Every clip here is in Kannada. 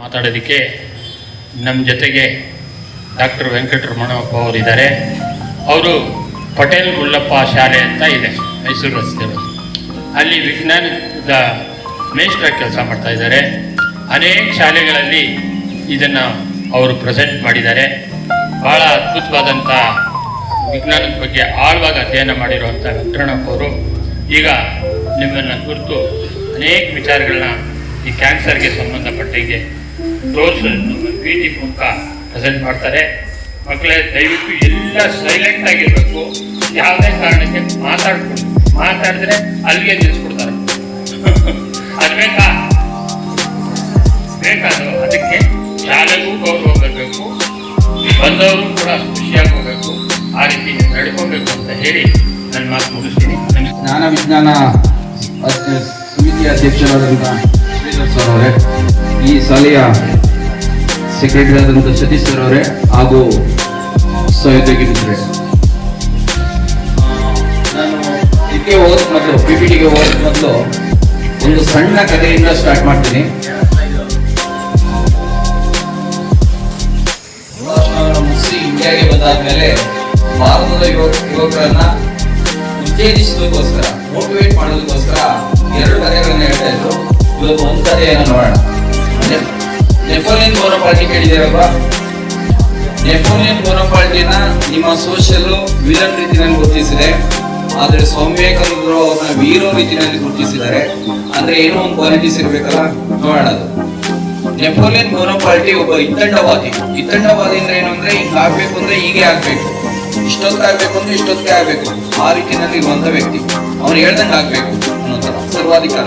ಮಾತಾಡೋದಕ್ಕೆ ನಮ್ಮ ಜೊತೆಗೆ ಡಾಕ್ಟರ್ ವೆಂಕಟರಮಣಪ್ಪ ಅವರು ಇದ್ದಾರೆ. ಅವರು ಪಟೇಲ್ ಗುಲ್ಲಪ್ಪ ಶಾಲೆ ಅಂತ ಇದೆ, ಮೈಸೂರು ರಸ್ತೆಯಲ್ಲಿ. ಅಲ್ಲಿ ವಿಜ್ಞಾನದ ಮೇಷ್ಟ್ರ ಕೆಲಸ ಮಾಡ್ತಾ ಇದ್ದಾರೆ. ಅನೇಕ ಶಾಲೆಗಳಲ್ಲಿ ಇದನ್ನು ಅವರು ಪ್ರೆಸೆಂಟ್ ಮಾಡಿದ್ದಾರೆ. ಭಾಳ ಅದ್ಭುತವಾದಂಥ ವಿಜ್ಞಾನದ ಬಗ್ಗೆ ಆಳವಾಗಿ ಅಧ್ಯಯನ ಮಾಡಿರುವಂಥ ವೆಂಕಟರಮಣಪ್ಪ ಅವರು ಈಗ ನಿಮ್ಮನ್ನು ಕುರಿತು ಅನೇಕ ವಿಚಾರಗಳನ್ನ ಈ ಕ್ಯಾನ್ಸರ್ಗೆ ಸಂಬಂಧಪಟ್ಟಂಗೆ ತೋರಿಸಿ ನಮ್ಮ ಮುಖ ಪ್ರೆಸೆಂಟ್ ಮಾಡ್ತಾರೆ. ಮಕ್ಕಳೇ, ದಯವಿಟ್ಟು ಎಲ್ಲ ಸೈಲೆಂಟ್ ಆಗಿರಬೇಕು. ಯಾವುದೇ ಕಾರಣಕ್ಕೆ ಮಾತಾಡ್ಕೊಂಡು. ಮಾತಾಡಿದ್ರೆ ಅಲ್ಲಿಗೆ ನಿಲ್ಲಿಸ್ಬಿಡ್ತಾರೆ. ಅದು ಬೇಕಾ? ಬೇಕಾದ್ರು ಅದಕ್ಕೆ ಶಾಲೆಗೂ ಗೌರವ ಬರಬೇಕು ಬಂದವರು ಕೂಡ ಖುಷಿಯಾಗಿ ಹೋಗ್ಬೇಕು. ಆ ರೀತಿ ನಡ್ಕೋಬೇಕು ಅಂತ ಹೇಳಿ ನನ್ನ ಮಾತು ಮುಗಿಸ್ತೀನಿ. ಜ್ಞಾನ ವಿಜ್ಞಾನ ಸಮಿತಿ ಅಧ್ಯಕ್ಷರಾದಂಥ ಅವರೇ. ಈ ಶಾಲೆಯ ಸೆಕ್ರೆಟರಿ ಆದಂಥ ಸತೀಶ್ ಸರ್ ಅವರೇ ಹಾಗೂ ಸಹೋದ್ಯೋಗಿ ನಾನು ಇದಕ್ಕೆ ಮೊದಲು ಪಿ ಪಿ ಟಿಗೆ ಹೋಗೋದ್ ಮೊದಲು ಒಂದು ಸಣ್ಣ ಕಥೆಯಿಂದ ಸ್ಟಾರ್ಟ್ ಮಾಡ್ತೀನಿ. ಮುಗಿಸಿ ಇಂಡಿಯಾಗೆ ಬಂದಾದ್ಮೇಲೆ ಭಾರತದ ಯುವಕ ಯುವಕರನ್ನ ಉತ್ತೇಜಿಸೋದಕ್ಕೋಸ್ಕರ ಮೋಟಿವೇಟ್ ಮಾಡೋದಕ್ಕೋಸ್ಕರ ಎರಡು ಕಥೆಗಳನ್ನ ಹೇಳ್ತಾ ಇದ್ರು. ಇವತ್ತು ಒಂದು ಕಥೆಯನ್ನು ನೋಡೋಣ. ನೆಪೋಲಿಯನ್ ಬೋನಪಾರ್ಟಿ ಕೇಳಿದಿರಲ್ವಾ ನೆಪೋಲಿಯನ್ ಬೋನಪಾರ್ಟಿನ ನಿಮ್ಮ ಸೋಷಿಯಲ್ ವಿಲನ್ ರೀತಿಯಲ್ಲಿ ಗುರುತಿಸಿದೆ. ಆದ್ರೆ ಸೌಮ್ಯಕರು ಅವ್ರನ್ನ ವೀರೋ ರೀತಿಯಲ್ಲಿ ಗುರುತಿಸಿದ್ದಾರೆ. ಅಂದ್ರೆ ಏನೋ ಒಂದು ಕ್ವಾಲಿಟೀಸ್ ಇರ್ಬೇಕಲ್ಲ, ನೋಡೋಣ ನೆಪೋಲಿಯನ್ ಬೋನಪಾರ್ಟಿ ಒಬ್ಬ ಇತ್ತಂಡವಾದಿ ಇತ್ತಂಡವಾದಿ ಅಂದ್ರೆ ಏನು ಅಂದ್ರೆ ಹಿಂಗ್ ಆಗ್ಬೇಕು ಅಂದ್ರೆ ಹೀಗೆ ಆಗ್ಬೇಕು. ಇಷ್ಟೊತ್ತಾಗ್ಬೇಕು ಅಂದ್ರೆ ಇಷ್ಟೊತ್ತಿಗೆ ಆಗ್ಬೇಕು. ಆ ರೀತಿಯಲ್ಲಿ ಇರುವಂತ ವ್ಯಕ್ತಿ. ಅವ್ನು ಹೇಳ್ದಂಗೆ ಆಗ್ಬೇಕು ಅನ್ನೋ ಸರ್ವಾಧಿಕಾರ.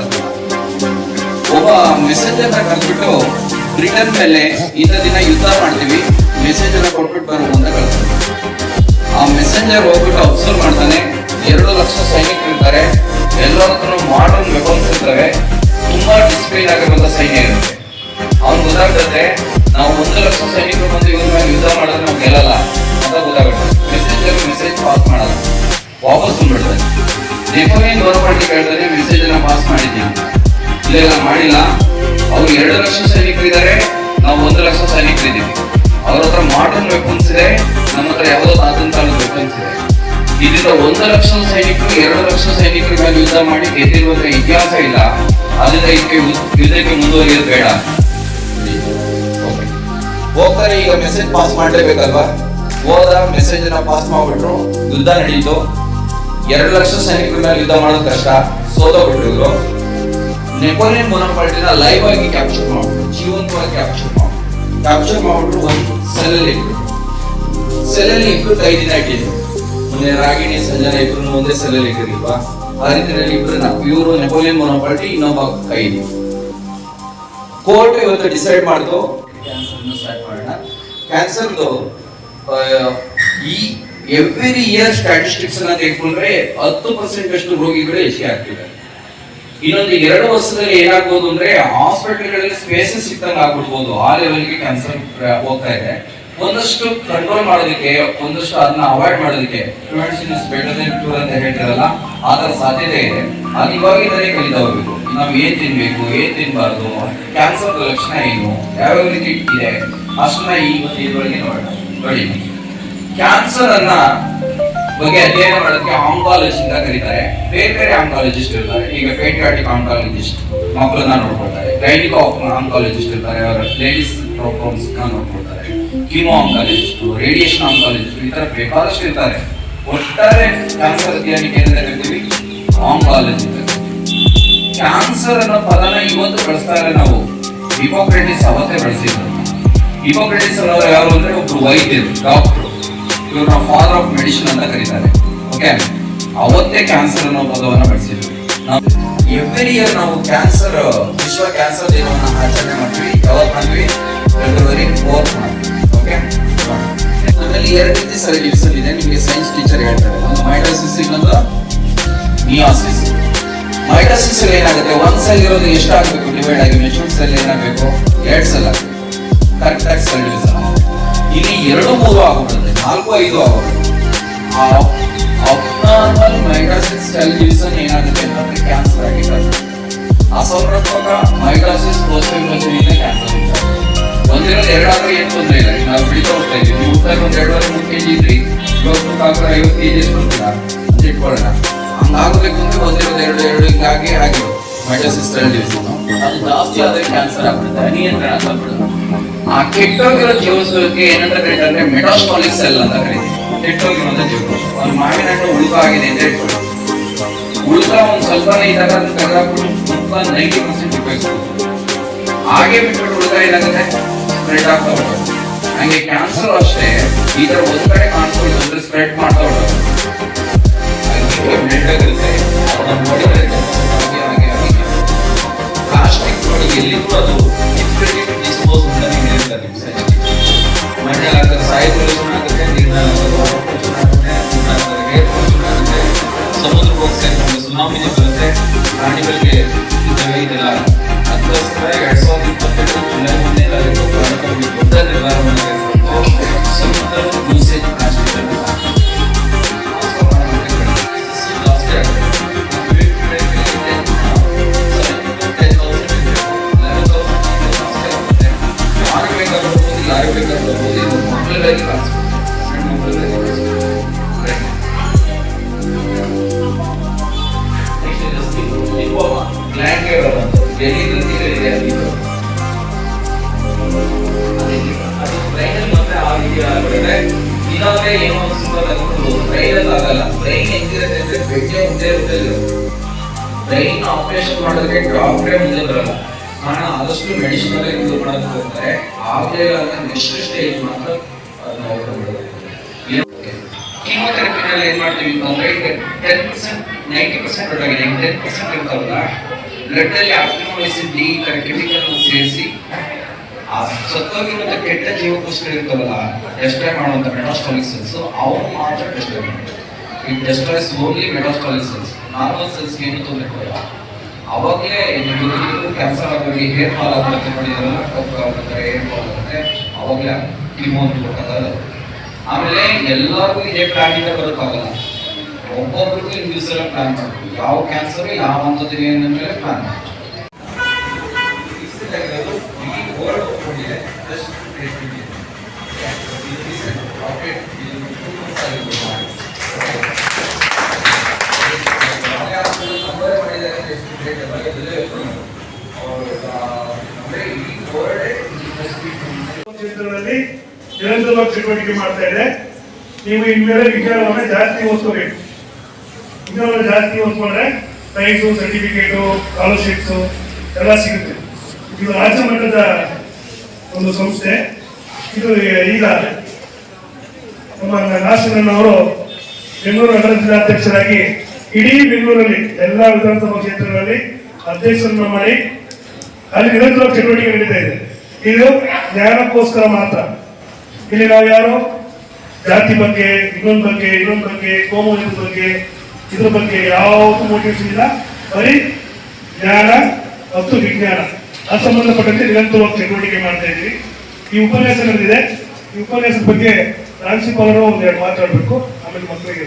ಒಬ್ಬ ಮೆಸೇಜ್ ಅನ್ನ ಕಲ್ತ್ಬಿಟ್ಟು ಬ್ರಿಟನ್ ಮೇಲೆ ಇಂಥ ದಿನ ಯುದ್ಧ ಮಾಡ್ತೀವಿ ಮೆಸೇಜ್ ಅನ್ನ ಕೊಟ್ಬಿಟ್ಟು ಬರೋ ಅಂತ ಕಳ್ಸ್ತಾರೆ. ಆ ಮೆಸೆಂಜರ್ ಹೋಗ್ಬಿಟ್ಟು ಅಬ್ಸರ್ವ್ ಮಾಡ್ತಾನೆ, ಎರಡು ಲಕ್ಷ ಸೈನಿಕರು ಇರ್ತಾರೆ ಎಲ್ಲರತ್ರ ಮಾಡರ್ನ್ ವೆಪನ್ಸ್ ಇರ್ತವೆ, ತುಂಬಾ ಡಿಸಿಪ್ಲಿನ್ ಆಗಿರುವಂತ ಸೈನ್ಯ ಇರುತ್ತೆ ಅವ್ನು ಗೊತ್ತಾಗ್ತದೆ, ನಾವು ಒಂದು ಲಕ್ಷ ಸೈನಿಕರು ಬಂದು ಇವ್ರ ಮೇಲೆ ಯುದ್ಧ ಮಾಡಿದ್ರೆ ನಾವು ಗೆಲ್ಲಲ್ಲ ಅಂತ ಗೊತ್ತಾಗುತ್ತೆ. ಮೆಸೇಜರ್ ಮೆಸೇಜ್ ಪಾಸ್ ಮಾಡಲ್ಲ. ವಾಪಸ್ ಬಂದ್ಬಿಡ್ತಾನೆ ನೆಪೋಲಿಯನ್ ಗೌರ್ಮೆಂಟ್ ಕೇಳ್ತಾನೆ ಮೆಸೇಜ್ ಅನ್ನ ಪಾಸ್ ಮಾಡಿದ್ದೀನಿ. ಇಲ್ಲ ಮಾಡಿಲ್ಲ. ಅವ್ರು ಎರಡು ಲಕ್ಷ ಸೈನಿಕರು ಇದ್ದಾರೆ ನಾವು ಒಂದು ಲಕ್ಷ ಸೈನಿಕರು ಇದ್ದೀವಿ ಅವ್ರ ಹತ್ರ ಮಾಡರ್ನ್ ವೆಪನ್ಸ್ ಇದೆ, ನಮ್ಮ ಹತ್ರ ಯಾವುದೋ ಕಾಲದ ವೆಪನ್ಸ್ ಇದೆ. ಇದರಿಂದ ಒಂದು ಲಕ್ಷ ಸೈನಿಕರು, ಎರಡು ಲಕ್ಷ ಸೈನಿಕರ ಮೇಲೆ ಯುದ್ಧ ಮಾಡಿ ಗೆದ್ದಿರುವಂತ ಇತಿಹಾಸ ಇಲ್ಲ. ಅದರಿಂದ ಇದಕ್ಕೆ ಯುದ್ಧಕ್ಕೆ ಮುಂದುವರಿಯೋದು ಬೇಡ. ಹೋಗ್ತಾರೆ ಈಗ ಮೆಸೇಜ್ ಪಾಸ್ ಮಾಡಲೇಬೇಕಲ್ವಾ? ಹೋದ ಮೆಸೇಜ್ನ ಪಾಸ್ ಮಾಡ್ಬಿಟ್ರು, ಯುದ್ಧ ನಡೀತು. ಎರಡು ಲಕ್ಷ ಸೈನಿಕರ ಮೇಲೆ ಯುದ್ಧ ಮಾಡೋದು ಕಷ್ಟ. ಸೋತ ಇವರು. ನೆಪೋಲಿಯನ್ ಬೋನಪಾರ್ಟಿನ ಲೈವ್ ಆಗಿ ಕ್ಯಾಪ್ಚರ್ ಮಾಡಿದ್ರು ಜೀವಂತವಾಗಿ ಕ್ಯಾಪ್ಚರ್ ಮಾಡಿದ್ರು ಕ್ಯಾಪ್ಚರ್ ಮಾಡ್ಬಿಟ್ರು ಒಂದು ಸೆಲ್ಲಲ್ಲಿ ಇಟ್ರು ಸೆಲ್ಲಲ್ಲಿ ಇಬ್ರು ಕೈದಿನ ಇಟ್ಟಿದ್ರು. ಮೊನ್ನೆ ರಾಗಿಣಿ, ಸಂಜನ ಇಬ್ರು ಒಂದೇ ಸೆಲ್ಲಲ್ಲಿ ಇಟ್ಟಿರ್ಲಿಲ್ವಾ ಆ ರೀತಿಯಲ್ಲಿ ಇಬ್ರನ್ನ ಇವರು ನೆಪೋಲಿಯನ್ ಬೋನಪಾರ್ಟಿ ಇನ್ನೊಬ್ಬ ಕೈದಿ ಕೋರ್ಟ್ ಇವತ್ತು ಡಿಸೈಡ್ ಮಾಡ್ತು ಕ್ಯಾನ್ಸರ್ ಸ್ಟಾರ್ಟ್ ಮಾಡೋಣ. ಕ್ಯಾನ್ಸರ್ದು ಈ ಎವ್ರಿ ಇಯರ್ ಸ್ಟ್ಯಾಟಿಸ್ಟಿಕ್ಸ್ ಅನ್ನ ತೆಗೆದುಕೊಂಡ್ರೆ ಹತ್ತು ಪರ್ಸೆಂಟ್ ಅಷ್ಟು ರೋಗಿಗಳು ಹೆಚ್ಚಿಗೆ ಆಗ್ತಿದ್ದಾರೆ. ಇನ್ನೊಂದು ಎರಡು ವರ್ಷದಲ್ಲಿ ಏನಾಗ್ಬೋದು ಅಂದ್ರೆ ಹಾಸ್ಪಿಟಲ್ಗಳಲ್ಲಿ ಸ್ಪೇಸಸ್ ಸಿಕ್ತಂಗೆ ಆಗ್ಬಿಡ್ಬೋದು. ಆ ಲೆವೆಲ್ಗೆ ಕ್ಯಾನ್ಸರ್ ಹೋಗ್ತಾ ಇದೆ. ಒಂದಷ್ಟು ಕಂಟ್ರೋಲ್ ಮಾಡೋದಕ್ಕೆ, ಒಂದಷ್ಟು ಅದನ್ನ ಅವಾಯ್ಡ್ ಮಾಡೋದಕ್ಕೆ ಪ್ರಿವೆನ್ಷನ್ ಇಸ್ ಬೆಟರ್ ದೆನ್ ಅಂತ ಹೇಳ್ತಾರಲ್ಲ, ಅದರ ಸಾಧ್ಯತೆ ಇದೆ. ಅದು ಇವಾಗಿಂದಲೇ ಕಲಿತಾ ಹೋಗ್ಬೇಕು. ನಾವು ಏನ್ ತಿನ್ಬೇಕು, ಏನ್ ತಿನ್ಬಾರ್ದು ಕ್ಯಾನ್ಸರ್ ಲಕ್ಷಣ ಏನು, ಯಾವ್ಯಾವ ರೀತಿ ಇದೆ, ಅಷ್ಟನ್ನ ಈ ಒಂದು ಇದ್ರೊಳಗೆ ನೋಡೋಣ. ನೋಡಿ. ಕ್ಯಾನ್ಸರ್ ಅನ್ನ ಬಗ್ಗೆ ಅಧ್ಯಯನ ಮಾಡೋದಕ್ಕೆ ಆಂಕಾಲಜಿ ಅಂತ ಕರೀತಾರೆ. ಬೇರೆ ಬೇರೆ ಆಂಕಾಲಜಿಸ್ಟ್ ಇರ್ತಾರೆ. ಈಗ ಪೇಟ್ರಿಯಾಟಿಕ್ ಆಂಕಾಲಜಿಸ್ಟ್ ಮಕ್ಕಳನ್ನ ನೋಡ್ಕೊಳ್ತಾರೆ. ಗೈನಿಕ್ ಆಂಕಾಲಜಿಸ್ಟ್ ಇರ್ತಾರೆ. ಅವರ ಲೇಡೀಸ್ ಪ್ರಾಬ್ಲಮ್ಸ್ ನೋಡ್ಕೊಳ್ತಾರೆ. ಕಿಮೋ ಆಂಕಾಲಜಿಸ್ಟ್ ರೇಡಿಯೇಷನ್ ಆಂಕಾಲಜಿಸ್ಟ್ ಈ ತರ ಬೇಕಾದಷ್ಟು ಇರ್ತಾರೆ. ಒಟ್ಟಾರೆ ಕ್ಯಾನ್ಸರ್ ಅಧ್ಯಯನಕ್ಕೆ ಕರಿತೀವಿ. ಆಂಕಾಲಜಿ ಕ್ಯಾನ್ಸರ್ ಅನ್ನೋ ಪದನ ಇವತ್ತು ಬಳಸ್ತಾರೆ ನಾವು. ಹಿಪೋಕ್ರೆಟಿಸ್ ಅವತ್ತೇ ಬಳಸಿದ್ರು. ಹಿಪೋಕ್ರೆಟಿಸ್ ಅನ್ನೋರು ಯಾರು ಅಂದ್ರೆ ಒಬ್ರು ವೈದ್ಯರು ಡಾಕ್ಟರ್ ಇವ್ರನ್ನ ಫಾದರ್ ಆಫ್ ಮೆಡಿಸಿನ್ ಅಂತ ಕರೀತಾರೆ. ಓಕೆ ಅವತ್ತೇ ಕ್ಯಾನ್ಸರ್ ಅನ್ನೋ ಪದವನ್ನು ಬಳಸಿದ್ರು ನಾವು ಎವ್ರಿ ಇಯರ್ ನಾವು ಕ್ಯಾನ್ಸರ್ ವಿಶ್ವ ಕ್ಯಾನ್ಸರ್ ದಿನವನ್ನು ಆಚರಣೆ ಮಾಡ್ತೀವಿ. ಯಾವತ್ತು ಮಾಡ್ತೀವಿ? ಫೆಬ್ರವರಿ ಫೋರ್ತ್ ಮಾಡ್ತೀವಿ. ಓಕೆ ಎರಡು ರೀತಿ ಸರಿ ಡಿವಿಷನ್ ಇದೆ ನಿಮಗೆ ಸೈನ್ಸ್ ಟೀಚರ್ ಹೇಳ್ತಾರೆ. ಒಂದು ಮೈಟೋಸಿಸ್ ಇನ್ನೊಂದು ಮಿಯಾಸಿಸ್ ಮೈಟೋಸಿಸ್ ಅಲ್ಲಿ ಏನಾಗುತ್ತೆ? ಒಂದ್ ಸೆಲ್ ಇರೋದು ಎಷ್ಟು ಆಗಬೇಕು ಡಿವೈಡ್ ಆಗಿ ಮೆಚೂರ್ ಸೆಲ್ ಏನಾಗಬೇಕು? ಎರಡು ಸೆಲ್ ಕರೆಕ್ಟ್ ಆಗಿ ಸೆಲ್ ಇಲ್ಲಿ ಎರಡು ಮೂರು ಆಗ್ಬಿಡುತ್ತೆ. ನಾಲ್ಕು ಐದು ಆ ಅಬ್ನಾರ್ಮಲ್ ಮೈಟೋಸಿಸ್ ಸೆಲ್ ಡಿವಿಷನ್ ಏನಾಗುತ್ತೆ ಅಂತಂದ್ರೆ ಕ್ಯಾನ್ಸರ್ ಆಗಿ ಅಸಮರ್ಪಕ ಮೈಗ್ರಾಸಿಸ್ ವಿಭಜನೆಯಿಂದ ಕ್ಯಾನ್ಸರ್ ಒಂದಿರಲ್ಲಿ ಎರಡಾದ್ರೂ ಏನು ತೊಂದರೆ ಇಲ್ಲ. ನಾವು ಬೆಳಿತಾ ಹೋಗ್ತಾ ಇದೀವಿ ನೀವು ಊಟದಲ್ಲಿ ಒಂದ್ ಎರಡೂವರೆ ಮೂರು ಕೆಜಿ ಇದ್ರಿ. ಇವಾಗ ಹಾಕಿದ್ರೆ ಐವತ್ತು ಕೆಜಿ ಎಷ್ಟು ಕೊಡ್ತೀರಾ ಅಂತ ಇಟ್ಕೊಳ್ಳೋಣ. ಹಂಗಾಗಬೇಕು ಅಂದ್ರೆ ಒಂದಿರೋದು ಎರಡು ಎರಡು ಹಿಂಗಾಗಿ ಆಗಿರೋದು ಮೈಟೋಸಿಸ್ಟಲ್ ಜಾಸ್ತಿ ಆದರೆ ಕ್ಯಾನ್ಸರ್ ಆಗ್ಬಿಡುತ್ತೆ. ಅನಿಯಂತ್ರಣ ಆಗ್ಬಿಡುತ್ತೆ. ಆ ಕೆಟ್ಟೋಗಿರೋ ಜೀವಸಕ್ಕೆ ಏನಂತ ಕರೀತಾರೆ? ಮೆಟಾಸ್ಟಾಲಿಕ್ ಸೆಲ್ ಅಂತ ಕರೀತೀವಿ ಕೆಟ್ಟೋಗಿರೋ ಜೀವ ಒಂದು ಮಾವಿನ ಹಣ್ಣು ಉಳುಕ ಆಗಿದೆ ಅಂತ ಹೇಳ್ಬೋದು ಉಳುಕ ಒಂದು ಸ್ವಲ್ಪನೇ ಇದ್ದಾಗ ತುಂಬ ನೈಂಟಿ ಪರ್ಸೆಂಟ್ ಉಪಯೋಗಿಸ್ಬೋದು ಹಾಗೆ ಬಿಟ್ಬಿಟ್ಟು ಉಳಿದ ಏನಾಗುತ್ತೆ ಸ್ಪ್ರೆಡ್ ಆಗ್ತಾ ಹಂಗೆ ಕ್ಯಾನ್ಸರ್ ಅಷ್ಟೇ, ಈ ಥರ ಒಂದ್ ಡಾಕ್ಟ್ರೇ ಮುಂದೆ ಬರಲ್ಲ. ಕಾರಣ ಆದಷ್ಟು ಮೆಡಿಸಿನ್ ಅಲ್ಲೇ ಯೂಸ್ ಮಾಡೋದಕ್ಕೆ ಹೋಗ್ತಾರೆ. ಆಗಲೇ ಅದನ್ನ ನೆಕ್ಸ್ಟ್ ಸ್ಟೇಜ್ ಮಾತ್ರ ಕೀಮೋಥೆರಪಿನಲ್ಲಿ ಏನ್ ಮಾಡ್ತೀವಿ ಅಂದ್ರೆ ಟೆನ್ ಪರ್ಸೆಂಟ್ ನೈಂಟಿ ಪರ್ಸೆಂಟ್ ಹೊರಗಿದೆ ಟೆನ್ ಪರ್ಸೆಂಟ್ ಇರ್ತಾವಲ್ಲ ಬ್ಲಡ್ ಅಲ್ಲಿ ಆಪ್ಟಿಮೋಲಿಸಿನ್ ಡಿ ಕೆಮಿಕಲ್ ಸೇರಿಸಿ, ಆ ಸತ್ತೋಗಿರುವಂತ ಕೆಟ್ಟ ಜೀವಕೋಶಗಳು ಇರ್ತಾವಲ್ಲ ಡೆಸ್ಟ್ರಾಯ್ ಮಾಡುವಂತ ಮೆಟಾಸ್ಟಾಲಿಕ್ ಅವ್ರು ಮಾತ್ರ ಡೆಸ್ಟ್ರಾಯ್ ಮಾಡ್ತಾರೆ. It destroys only metastatic normal cells ಏನು ತೊಂದರೆ ಕೊಡಲ್ಲ. ಅವಾಗಲೇ ಕ್ಯಾನ್ಸರ್ ಆಗಿ ಹೇರ್ ಫಾಲ್ ಆಗುತ್ತೆ ಆಗುತ್ತೆ ಹೇರ್ ಫಾಲ್ ಆಗುತ್ತೆ, ಅವಾಗಲೇ ಕಿಮೋ ಅಂತ ಆಮೇಲೆ ಎಲ್ಲರಿಗೂ ಇದೇ ಪ್ಲಾನ್ ಇಂದ ಬರೋಕ್ಕಾಗಲ್ಲ. ಒಬ್ಬೊಬ್ರಿಗೂ ಇಂಡಿವಿಜುವಲ್ ಪ್ಲಾನ್ ಮಾಡಬೇಕು ಯಾವ ಕ್ಯಾನ್ಸರ್ ಯಾವ ಹಂತದಲ್ಲಿ ಏನಂದ್ರೆ ಪ್ಲಾನ್ ಮಾಡಬೇಕು ನಿರಂತರವಾಗಿ ಚಟುವಟಿಕೆ ಮಾಡ್ತಾ ಇದೆ. ನೀವು ಇನ್ಮೇಲೆ ವಿಚಾರವನ್ನು ಜಾಸ್ತಿ ಓದ್ಕೋಬೇಕು. ಇನ್ನೊಂದು ಜಾಸ್ತಿ ಓದ್ಕೊಂಡ್ರೆ ಪ್ರೈಸು ಸರ್ಟಿಫಿಕೇಟು ಸ್ಕಾಲರ್ಶಿಪ್ಸು ಎಲ್ಲ ಸಿಗುತ್ತೆ. ಇದು ರಾಜ್ಯ ಮಟ್ಟದ ಒಂದು ಸಂಸ್ಥೆ. ಇದು ಈಗ ನಮ್ಮ ನಾಶನನ್ ಅವರು ಬೆಂಗಳೂರು ನಗರ ಜಿಲ್ಲಾಧ್ಯಕ್ಷರಾಗಿ ಇಡೀ ಬೆಂಗಳೂರಲ್ಲಿ, ಎಲ್ಲ ವಿಧಾನಸಭಾ ಕ್ಷೇತ್ರಗಳಲ್ಲಿ ಅಧ್ಯಕ್ಷರನ್ನ ಮಾಡಿ ಅಲ್ಲಿ ನಿರಂತರ ಚಟುವಟಿಕೆ ನಡೀತಾ ಇದೆ. ಇದು ಜ್ಞಾನಕ್ಕೋಸ್ಕರ ಮಾತ್ರ. ಇಲ್ಲಿ ನಾವು ಯಾರು? ಜಾತಿ ಬಗ್ಗೆ, ಇನ್ನೊಂದ್ ಬಗ್ಗೆ ಇನ್ನೊಂದ್ ಬಗ್ಗೆ ಕೋಮುವಾದದ ಬಗ್ಗೆ, ಇದ್ರ ಬಗ್ಗೆ ಯಾವುದು ಮೋಟಿವೇಶನ್ ಇಲ್ಲ. ಬರೀ ಜ್ಞಾನ ಮತ್ತು ವಿಜ್ಞಾನ. ಅದು ಸಂಬಂಧಪಟ್ಟಂತೆ ನಿರಂತರವಾಗಿ ಚಟುವಟಿಕೆ ಮಾಡ್ತಾ ಇದ್ವಿ. ಈ ಉಪನ್ಯಾಸ ನಡೆದಿದೆ ಈ ಉಪನ್ಯಾಸದ ಬಗ್ಗೆ ಪ್ರಾಂಶುಪಾಲರು ಎರಡು ಮಾತಾಡಬೇಕು. ಆಮೇಲೆ ಮಕ್ಕಳಿಗೆ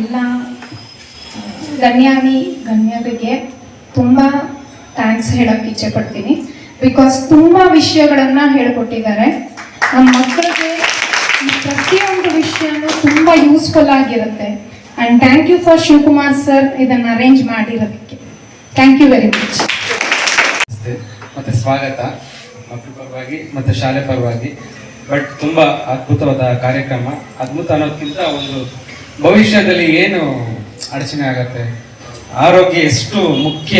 ಎಲ್ಲ, ಗಣ್ಯಾನಿ, ಗಣ್ಯರಿಗೆ ತುಂಬ ಥ್ಯಾಂಕ್ಸ್ ಹೇಳೋಕ್ಕೆ ಇಚ್ಛೆ ಪಡ್ತೀನಿ. ಬಿಕಾಸ್ ತುಂಬಾ ವಿಷಯಗಳನ್ನು ಹೇಳ್ಕೊಟ್ಟಿದ್ದಾರೆ. ನಮ್ಮ ಮಕ್ಕಳಿಗೆ ಪ್ರತಿಯೊಂದು ವಿಷಯನೂ ತುಂಬಾ ಯೂಸ್ಫುಲ್ ಆಗಿರುತ್ತೆ. And thank you for Shivakumar sir ಇದನ್ನ ಅರೇಂಜ್ ಮಾಡಿರೋದಕ್ಕೆ. ಥ್ಯಾಂಕ್ ಯು ವೆರಿ ಮಚ್ ಮತ್ತೆ ಸ್ವಾಗತ. ಮಕ್ಕಳ ಪರವಾಗಿ ಮತ್ತೆ ಶಾಲೆ ಪರವಾಗಿ. ಬಟ್ ತುಂಬಾ ಅದ್ಭುತವಾದ ಕಾರ್ಯಕ್ರಮ. ಅದ್ಭುತ ಅನ್ನೋದಕ್ಕಿಂತ ಒಂದು ಭವಿಷ್ಯದಲ್ಲಿ ಏನು ಅಡಚಣೆ ಆಗತ್ತೆ? ಆರೋಗ್ಯ ಎಷ್ಟು ಮುಖ್ಯ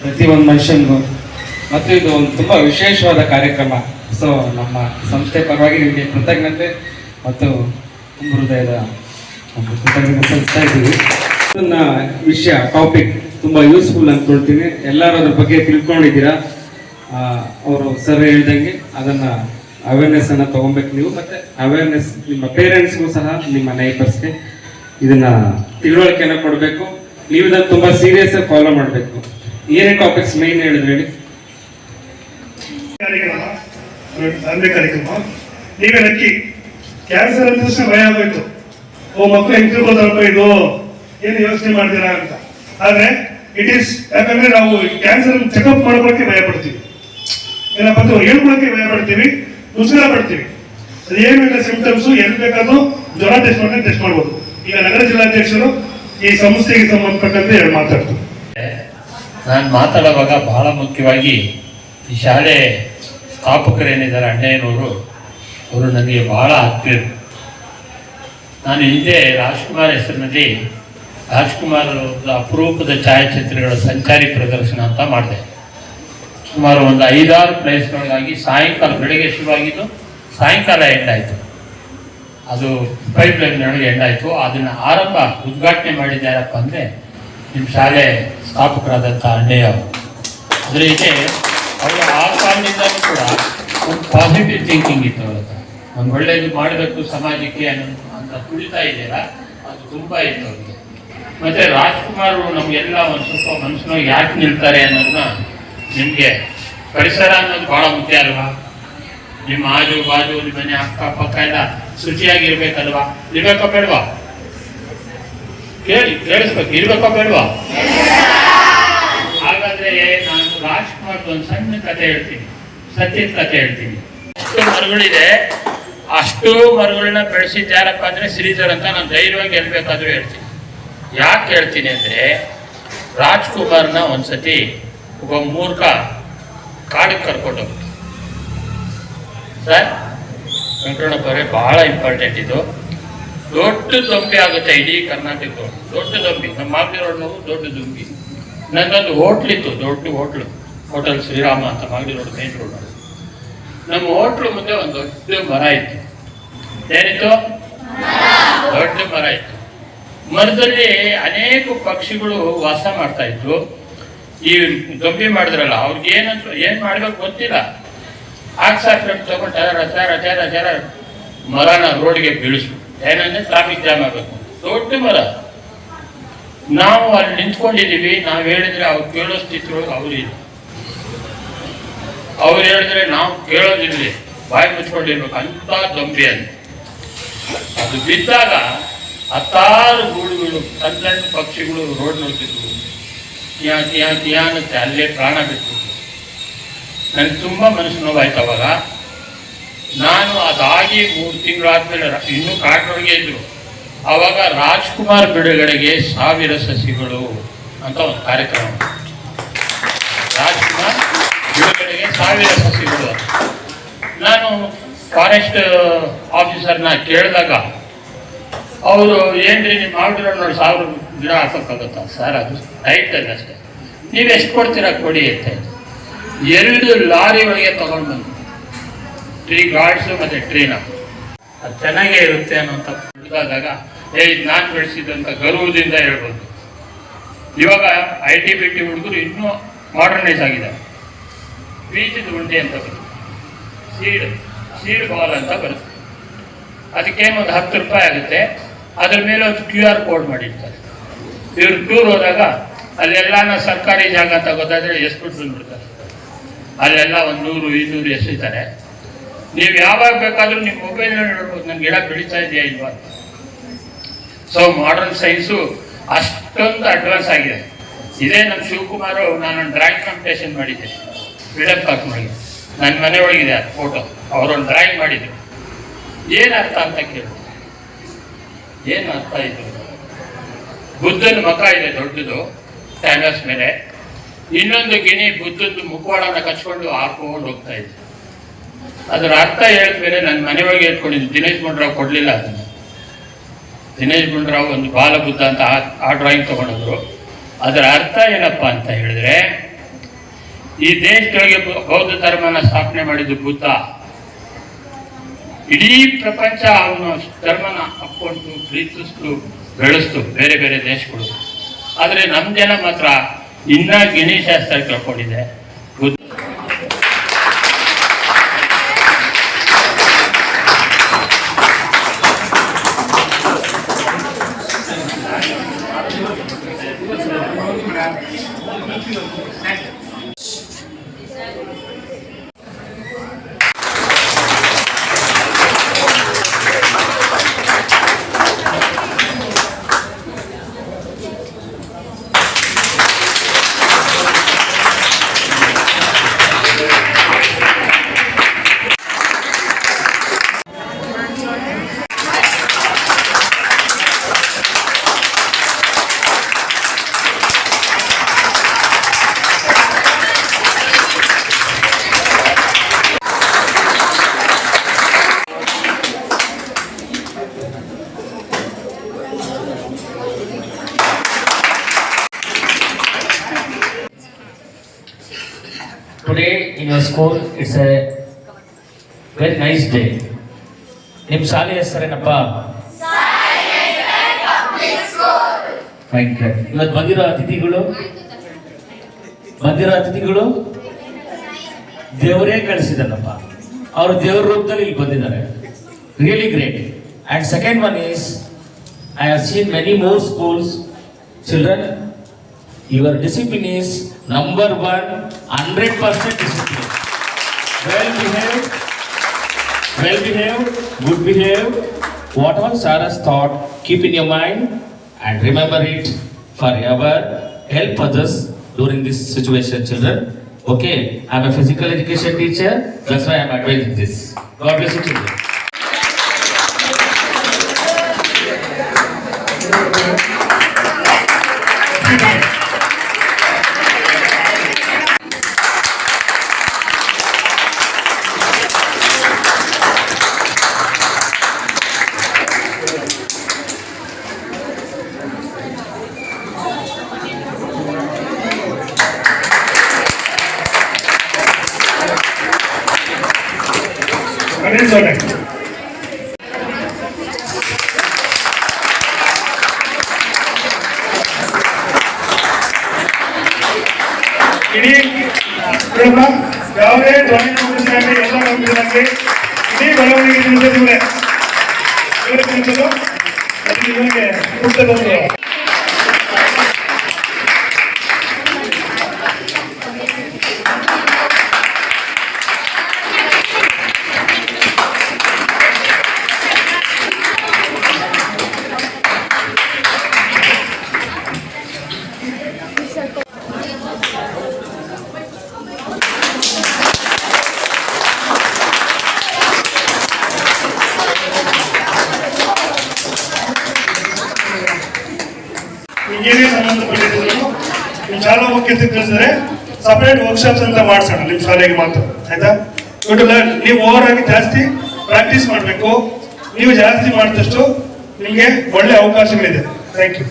ಪ್ರತಿ ಒಂದು ಮನುಷ್ಯನಿಗೂ? ಮತ್ತು ಇದು ಒಂದು ತುಂಬ ವಿಶೇಷವಾದ ಕಾರ್ಯಕ್ರಮ. ಸೊ ನಮ್ಮ ಸಂಸ್ಥೆ ಪರವಾಗಿ ನಿಮಗೆ ಕೃತಜ್ಞತೆ ಮತ್ತು ತುಂಬ ಹೃದಯದ ಕೃತಜ್ಞತೆ ಸಲ್ಲಿಸ್ತಾ ಇದ್ದೀವಿ. ಇದನ್ನ ವಿಷಯ ಟಾಪಿಕ್ ತುಂಬ ಯೂಸ್ಫುಲ್ ಅಂದ್ಕೊಳ್ತೀನಿ. ಎಲ್ಲರೂ ಅದ್ರ ಬಗ್ಗೆ ತಿಳ್ಕೊಂಡಿದ್ದೀರಾ? ಅವರು ಸರ್ ಹೇಳ್ದಂಗೆ ಅದನ್ನು ಅವೇರ್ನೆಸ್ ಅನ್ನ ತಗೊಬೇಕು ನೀವು. ಮತ್ತೆ ಅವೇರ್ನೆಸ್ ನಿಮ್ಮ ಪೇರೆಂಟ್ಸ್ಗೂ ಸಹ, ನಿಮ್ಮ ನೈಬರ್ಸ್ಗೆ ಇದನ್ನ ತಿಳುವಳಿಕೆಯನ್ನು ಕೊಡಬೇಕು. ನೀವು ಇದನ್ನು ತುಂಬಾ ಸೀರಿಯಸ್ ಆಗಿ ಫಾಲೋ ಮಾಡಬೇಕು. ಏನೇ ಟಾಪಿಕ್ಸ್ ಮೈನ್ ಹೇಳಿದ್ರೆ ಹೇಳಿ. ಕಾರ್ಯಕ್ರಮ ತಂದೆ ಕಾರ್ಯಕ್ರಮ, ನೀವೇ ನಕ್ಕಿ ಕ್ಯಾನ್ಸರ್ ಅಂದ ತಕ್ಷಣ ಭಯ ಆಗೋಯ್ತು ಓ, ಮಕ್ಕಳು ಹೆಂಗ್ ತಿಳ್ಕೊತಾರಪ್ಪ ಇದು? ಏನು ಯೋಚನೆ ಮಾಡ್ತೀರಾ ಅಂತ. ಆದ್ರೆ ಇಟ್ ಈಸ್ ಯಾಕಂದ್ರೆ ನಾವು ಕ್ಯಾನ್ಸರ್ ಚೆಕಪ್ ಮಾಡ್ಕೊಳಕ್ಕೆ ಭಯ ಪಡ್ತೀವಿ. ಏನಪ್ಪ ಅಂತ ಹೇಳ್ಕೊಳಕ್ಕೆ ಭಯ ಪಡ್ತೀವಿ ಉಸಿರ ಪಡ್ತೀವಿ. ಅದೇನು ಇಲ್ಲ ಸಿಂಪ್ಟಮ್ಸ್ ಎಲ್ಲಿ ಬೇಕಾದ್ರೂ ಜ್ವರ ಟೆಸ್ಟ್ ಮಾಡಿ ಟೆಸ್ಟ್ ಮಾಡ್ಬೋದು. ಈಗ ನಗರ ಜಿಲ್ಲಾಧ್ಯಕ್ಷರು ಈ ಸಂಸ್ಥೆಗೆ ಸಂಬಂಧಪಟ್ಟಂತೆ ಎರಡು ಮಾತಾಡ್ತಾರೆ. ನಾನು ಮಾತಾಡುವಾಗ ಬಹಳ ಮುಖ್ಯವಾಗಿ ಈ ಶಾಲೆ ಸ್ಥಾಪಕರೇನಿದ್ದಾರೆ ಅಣ್ಣಯ್ಯನವರು. ಅವರು ನನಗೆ ಬಹಳ ಹತ್ತಿರ. ನಾನು ಹಿಂದೆ ರಾಜ್ಕುಮಾರ್ ಹೆಸರಿನಲ್ಲಿ ರಾಜ್ಕುಮಾರ್ ಅಪರೂಪದ ಛಾಯಾಚಿತ್ರಗಳ ಸಂಚಾರಿ ಪ್ರದರ್ಶನ ಅಂತ ಮಾಡಿದೆ. ಸುಮಾರು ಒಂದು ಐದಾರು ಪ್ಲೇಸ್ಗಳಿಗಾಗಿ ಸಾಯಂಕಾಲ ಬೆಳಗ್ಗೆ ಶುರುವಾಗಿದ್ದು ಸಾಯಂಕಾಲ ಎಂಡಾಯಿತು ಅದು ಪೈಪ್ ಲೈನ್ನೊಳಗೆ ಎಂಡಾಯಿತು ಅದನ್ನು ಆರಂಭ ಉದ್ಘಾಟನೆ ಮಾಡಿದ್ದಾರಪ್ಪ ಅಂದರೆ ನಿಮ್ಮ ಶಾಲೆ ಸ್ಥಾಪಕರಾದಂಥ ಅಣ್ಣಯ್ಯ ಅವರು. ಅದ್ರ ಜೊತೆ ಅವರು ಆ ಕಾರಣದಿಂದಲೂ ಕೂಡ ಒಂದು ಪಾಸಿಟಿವ್ ಥಿಂಕಿಂಗ್ ಇತ್ತು ಅವ್ರ ಒಂದು ಒಳ್ಳೆಯದು ಮಾಡಬೇಕು ಸಮಾಜಕ್ಕೆ ಅಂತ ತುಳಿತಾ ಇದೆಯಲ್ಲ ಅದು ತುಂಬ ಇತ್ತು ಅವ್ರಿಗೆ ಮತ್ತೆ ರಾಜ್ಕುಮಾರ್ ನಮಗೆಲ್ಲ ಒಂದು ಸ್ವಲ್ಪ ಮನಸ್ಸಿನೊಳಗೆ ಯಾಕೆ ನಿಲ್ತಾರೆ ಅನ್ನೋದನ್ನ ನಿಮಗೆ ಪರಿಸರ ಅನ್ನೋದು ಬಹಳ ಮುಖ್ಯ ಅಲ್ವಾ? ನಿಮ್ಮ ಆಜು ಬಾಜು, ನಿಮ್ಮ ಮನೆ ಅಕ್ಕಪಕ್ಕ ಎಲ್ಲ ಶುಚಿಯಾಗಿರ್ಬೇಕಲ್ವಾ? ಇರ್ಬೇಕೋ ಬೇಡವಾ ಕೇಳಿ, ಕೇಳಿಸ್ಬೇಕು ಇರ್ಬೇಕೋ ಬೇಡವಾ ಹಾಗಾದ್ರೆ ನಾನು ಒಂದು ಸಣ್ಣ ಕತೆ ಹೇಳ್ತೀನಿ, ಸತ್ಯದ ಕತೆ ಹೇಳ್ತೀನಿ. ಅಷ್ಟು ಮರಗಳಿದೆ, ಅಷ್ಟು ಮರಗಳನ್ನ ಬೆಳೆಸಿದ್ದು ಯಾರಪ್ಪ ಅಂದ್ರೆ ಶ್ರೀಧರ್ ಅಂತ ನಾನು ಧೈರ್ಯವಾಗಿ ಹೇಳ್ಬೇಕಾದ್ರೂ ಹೇಳ್ತೀನಿ. ಯಾಕೆ ಹೇಳ್ತೀನಿ ಅಂದ್ರೆ, ರಾಜ್ಕುಮಾರ್ನ ಒಂದ್ಸತಿ ಒಬ್ಬ ಮೂರ್ಖ ಕಾಡಿಗೆ ಕರ್ಕೊಂಡು ಹೋಗ್ತು ಸರ್ ವೆಂಕಟಣ್ಣಪ್ಪರೇ ಬಹಳ ಇಂಪಾರ್ಟೆಂಟ್ ಇದು. ದೊಡ್ಡ ದೊಂಬಿ ಆಗುತ್ತೆ ಇಡೀ ಕರ್ನಾಟಕದ ದೊಡ್ಡ ದೊಂಬಿ, ನಮ್ಮ ಮಾಗಡಿ ರೋಡ್ನವರು ದೊಡ್ಡ ದೊಂಬಿ. ನನ್ನೊಂದು ಹೋಟ್ಲಿತ್ತು ದೊಡ್ಡ ಹೋಟ್ಲು. ಹೋಟೆಲ್ ಶ್ರೀರಾಮ ಅಂತ ಮಾಗಡಿ ರೋಡ್ ಮೇನ್ ರೋಡ್ ನಮ್ಮ ಹೋಟ್ಲು ಮುಂದೆ ಒಂದು ದೊಡ್ಡ ಮರ ಇತ್ತು. ಏನಿತ್ತು? ದೊಡ್ಡ ಮರ ಇತ್ತು. ಮರದಲ್ಲಿ ಅನೇಕ ಪಕ್ಷಿಗಳು ವಾಸ ಮಾಡ್ತಾ ಇದ್ವು ಈ ದೊಂಬಿ ಮಾಡಿದ್ರಲ್ಲ, ಅವ್ರಿಗೆ ಏನಂತ ಏನು ಮಾಡ್ಬೇಕು ಗೊತ್ತಿಲ್ಲ. ಆಕ್ಸಾಫ್ರೆಂಟ್ ತಗೊಂಡು ರಜ ರಜ ರಜ ಮರನ ರೋಡ್ಗೆ ಬೀಳಿಸ್ಬಿಟ್ಟು ಏನಂದ್ರೆ ಟ್ರಾಫಿಕ್ ಜಾಮ್ ಆಗಬೇಕು. ದೊಡ್ಡ ಮರ. ನಾವು ಅಲ್ಲಿ ನಿಂತ್ಕೊಂಡಿದೀವಿ ನಾವು ಹೇಳಿದ್ರೆ ಅವ್ರು ಕೇಳೋ ಸ್ಥಿತಿಯೊಳಗೆ ಅವ್ರು ಇಲ್ಲ. ಅವ್ರು ಹೇಳಿದ್ರೆ ನಾವು ಕೇಳೋದಿಲ್ಲ ಬಾಯಿ ಮುಚ್ಕೊಂಡಿರ್ಬೇಕು. ಅಂತ ದೊಂಬಿ ಅಂತ ಅದು ಬಿದ್ದಾಗ ಹತ್ತಾರು ಗೂಡುಗಳು ಸಣ್ಣ ಪಕ್ಷಿಗಳು ರೋಡ್ ನೋಡ್ತಿದ್ವು. ತಿಯಾ ತಿಯಾ ತಿಯಾ ಅನ್ನತ್ತೆ. ಅಲ್ಲೇ ಪ್ರಾಣ ಬಿಟ್ಟು ನನಗೆ ತುಂಬ ಮನಸ್ಸು ನೋವಾಯ್ತು ಅವಾಗ. ನಾನು ಅದಾಗಿ ಮೂರು ತಿಂಗಳಾದ್ಮೇಲೆ ಇನ್ನೂ ಕಾಡಿನೊಳಗೆ ಇದ್ರು. ಅವಾಗ ರಾಜ್ಕುಮಾರ್ ಬಿಡುಗಡೆಗೆ ಸಾವಿರ ಸಸಿಗಳು ಅಂತ ಒಂದು ಕಾರ್ಯಕ್ರಮ ರಾಜ್ಕುಮಾರ್ ಸಾವಿರ ಸಸಿಗಳು ಅಂತ. ನಾನು ಫಾರೆಸ್ಟ್ ಆಫೀಸರ್ನ ಕೇಳಿದಾಗ, ಅವರು ಏನ್ರಿ ನಿಮ್ಮ ಆರ್ಡರ್ ನೋಡಿ ಸಾವಿರ ಗಿಡ ಹಾಕೋಕ್ಕಾಗುತ್ತಾ ಸರ್, ಅದು ರೈಟ್ ಅಷ್ಟೇ. ನೀವು ಎಷ್ಟು ಕೊಡ್ತೀರಾ? ಕೊಡಿ ಅಂತ ಎರಡು ಲಾರಿ ಒಳಗೆ ತಗೊಂಡು ಬಂದು ಟ್ರೀ ಗಾರ್ಡ್ಸು ಮತ್ತು ಟ್ರೀನ ಅದು ಚೆನ್ನಾಗೇ ಇರುತ್ತೆ ಅನ್ನೋಂಥ ಹುಡುಗಾದಾಗ ಏ ನಾನು ಬೆಳೆಸಿದಂಥ ಗರ್ವದಿಂದ ಹೇಳ್ಬೋದು. ಇವಾಗ ಐ ಟಿ ಬಿ ಟಿ ಹುಡುಗರು ಇನ್ನೂ ಮಾಡರ್ನೈಸ್ ಆಗಿದ್ದಾರೆ ಬೀಜದ ಉಂಡೆ ಅಂತ ಬರುತ್ತೆ. ಸೀಡ್ ಸೀಡ್ ಬಾಲ್ ಅಂತ ಬರುತ್ತೆ. ಅದಕ್ಕೇನು ಒಂದು ಹತ್ತು ರೂಪಾಯಿ ಆಗುತ್ತೆ. ಅದ್ರ ಮೇಲೆ ಒಂದು ಕ್ಯೂ ಆರ್ ಕೋಡ್ ಮಾಡಿರ್ತಾರೆ. ಇವ್ರು ಟೂರ್ ಹೋದಾಗ ಅಲ್ಲೆಲ್ಲ ಸರ್ಕಾರಿ ಜಾಗ ಅಂತ ಗೊತ್ತಾದ್ರೆ ಎಷ್ಟು ದುಡ್ಡು ಬಂದ್ಬಿಡ್ತಾರೆ. ಅಲ್ಲೆಲ್ಲ ಒಂದು ನೂರು ಇನ್ನೂರು ಎಸಿತಾರೆ. ನೀವು ಯಾವಾಗ ಬೇಕಾದರೂ ನಿಮ್ಮ ಮೊಬೈಲ್ನಲ್ಲಿ ನೋಡ್ಬೋದು. ನನ್ನ ಗಿಡ ಬೆಳೀತಾ ಇದೆಯಾ ಇಲ್ವಾ? ಸೊ ಮಾಡರ್ನ್ ಸೈನ್ಸು ಅಷ್ಟೊಂದು ಅಡ್ವಾನ್ಸ್ ಆಗಿದೆ. ಇದೇ ನಮ್ಮ ಶಿವಕುಮಾರ್ ನಾನು ಡ್ರಾಯಿಂಗ್ ಕಾಂಪಿಟೇಷನ್ ಮಾಡಿದ್ದೆ. ಪಾರ್ಕ್ ಮಾಡಿ ನನ್ನ ಮನೆ ಒಳಗಿದೆ ಅದು ಫೋಟೋ ಅವರೊಂದು ಡ್ರಾಯಿಂಗ್ ಮಾಡಿದ್ರು. ಏನು ಅರ್ಥ ಅಂತ ಕೇಳಿದ್ರು ಏನು ಅರ್ಥ ಇದು? ಬುದ್ಧನ ಮುಖ ಇದೆ, ದೊಡ್ಡದು ಕ್ಯಾನ್ವಾಸ್ ಮೇಲೆ. ಇನ್ನೊಂದು ಗಿಣಿ ಬುದ್ಧದ್ದು ಮುಖವಾಡನ ಕಚ್ಕೊಂಡು ಹಾಕೊಂಡು ಹೋಗ್ತಾ ಇದ್ದೆ ಅದರ ಅರ್ಥ ಹೇಳಿದ್ಮೇಲೆ ನನ್ನ ಮನೆ ಒಳಗೆ ಹೇಳ್ಕೊಂಡಿದ್ದು ದಿನೇಶ್ ಗುಂಡ್ರಾವ್ ಕೊಡಲಿಲ್ಲ ಅದನ್ನು. ದಿನೇಶ್ ಗುಂಡ್ರಾವ್ ಒಂದು ಬಾಲಬುದ್ಧ ಅಂತ ಆ ಡ್ರಾಯಿಂಗ್ ತಗೊಂಡೋದ್ರು. ಅದರ ಅರ್ಥ ಏನಪ್ಪ ಅಂತ ಹೇಳಿದ್ರೆ ಈ ದೇಶದೊಳಗೆ ಬೌದ್ಧ ಧರ್ಮನ ಸ್ಥಾಪನೆ ಮಾಡಿದ್ದು ಬುದ್ಧ ಇಡೀ ಪ್ರಪಂಚ ಅವನು ಧರ್ಮನ ಅಪ್ಕೊಂಡು ಪ್ರೀತಿಸ್ತು, ಬೆಳೆಸ್ತು, ಬೇರೆ ಬೇರೆ ದೇಶಗಳು. ಆದರೆ ನಮ್ಮ ಜನ ಮಾತ್ರ ಇನ್ನ ಗಿಣಿಶಾಸ್ತ್ರ ಕೇಳ್ಕೊಂಡಿದೆ in it's a very nice day. ನಿಮ್ಮ ಶಾಲೆ ಹೆಸರೇನಪ್ಪ. ಇವತ್ತು ಬಂದಿರೋ ಅತಿಥಿಗಳು? ಬಂದಿರೋ ಅತಿಥಿಗಳು? ದೇವರೇ ಕಳಿಸಿದಾರಪ್ಪ ಅವರು ದೇವರ ರೂಪದಲ್ಲಿ ಇಲ್ಲಿ ಬಂದಿದ್ದಾರೆ. Really great and second one is I have seen many more schools children your discipline is number one hundred percent discipline well behaved, well behaved, good behaved. What all Sarah's thought, keep in your mind and remember it forever. Help others during this situation, children. Okay, I'm a physical education teacher, that's why I'm advising this. God bless you, children. Anil ಸೊನ್ನೆ ಇಡೀ ನೋಡಮ್ಮ, ಯಾವುದೇ ಧ್ವನಿ ಮುಗಿಸಿದಂಗೆ ಎಲ್ಲ ಮುಗಿಸಿದಂಗೆ ಇಡೀ ಬೆಳವಣಿಗೆ ನಿಲ್ಸೋದು ಇವರೇ ಇವರೇ ನಿಲ್ಸೋದು ಶಾಲಾ ಕಲಿಸಿದ್ರೆ ಸಪರೇಟ್ ವರ್ಕ್ಶಾಪ್ಸ್ ಅಂತ ಮಾಡ್ಸೋಣ ನಿಮ್ಮ ಶಾಲೆಗೆ ಮಾತ್ರ, ಆಯ್ತಾ? ಗುಡ್ ಲರ್ನ್ ನೀವು ಓವರ್ ಆಗಿ ಜಾಸ್ತಿ ಪ್ರಾಕ್ಟೀಸ್ ಮಾಡಬೇಕು. ನೀವು ಜಾಸ್ತಿ ಮಾಡಿದಷ್ಟು ನಿಮಗೆ ಒಳ್ಳೆ ಅವಕಾಶಗಳಿದೆ. Thank you